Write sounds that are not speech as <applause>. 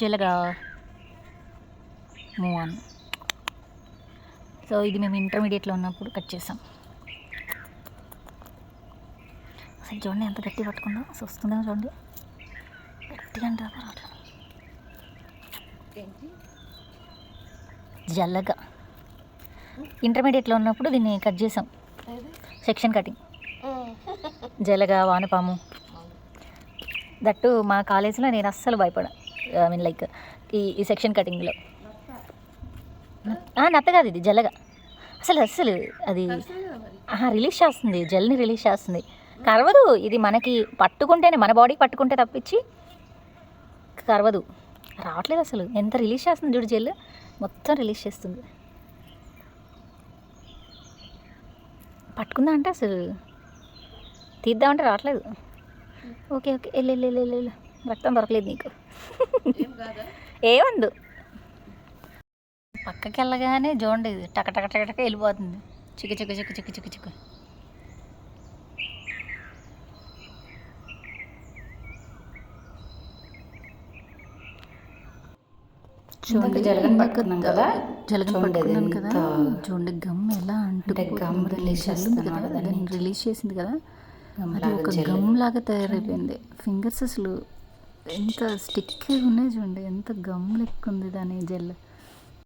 జలగా. Move on so ఇది మేము ఇంటర్మీడియట్లో ఉన్నప్పుడు కట్ చేసాం. అసలు చూడండి ఎంత గట్టి పట్టుకుందో. అసలు వస్తుందేమో చూడండి. గట్టిగా అంటే జల్లగా ఇంటర్మీడియట్లో ఉన్నప్పుడు దీన్ని కట్ చేసాం. సెక్షన్ కటింగ్ జలగా వానపాము. దట్టు మా కాలేజీలో నేను అస్సలు భయపడా ఐ మీన్ లైక్ ఈ ఈ సెక్షన్ కటింగ్లో నత్త కాదు ఇది జల్లగా. అసలు అస్సలు అది రిలీజ్ చేస్తుంది జెల్ని రిలీజ్ చేస్తుంది. కరవదు ఇది మనకి పట్టుకుంటేనే మన బాడీకి పట్టుకుంటే తప్పించి కరవదు. రావట్లేదు అసలు. ఎంత రిలీజ్ చేస్తుంది చూడు జెల్ మొత్తం రిలీజ్ చేస్తుంది. పట్టుకుందా అంటే అసలు తీద్దామంటే రావట్లేదు. Okay okay. వెళ్ళు వెళ్ళు వెళ్ళు వెళ్ళు రక్తం దొరకలేదు నీకు. ఏమందు? పక్కకి వెళ్ళగానే చూడండి ఇది టక టక టక టక వెళ్ళిపోతుంది. చిక్కు చిక్కు చిక్కు చిక్కు చిక్కు చిక్కు. చూడండి జలగన్ పట్టుకున్నాం కదా? చూడండి పట్టుకున్నాను కదా? చూడండి గమ్ ఎలా అంటే గమ్ రిలీజ్ చేస్తుంది కదా. రిలీజ్ చేసింది కదా? అది ఒక. గమ్ లాగా తయారైపోయింది. <laughs> ఫింగర్స్ అసలు ఎంత స్టిక్ ఉన్నాయి చూడండి ఎంత గమ్ లెక్క ఉంది దాని జెల్.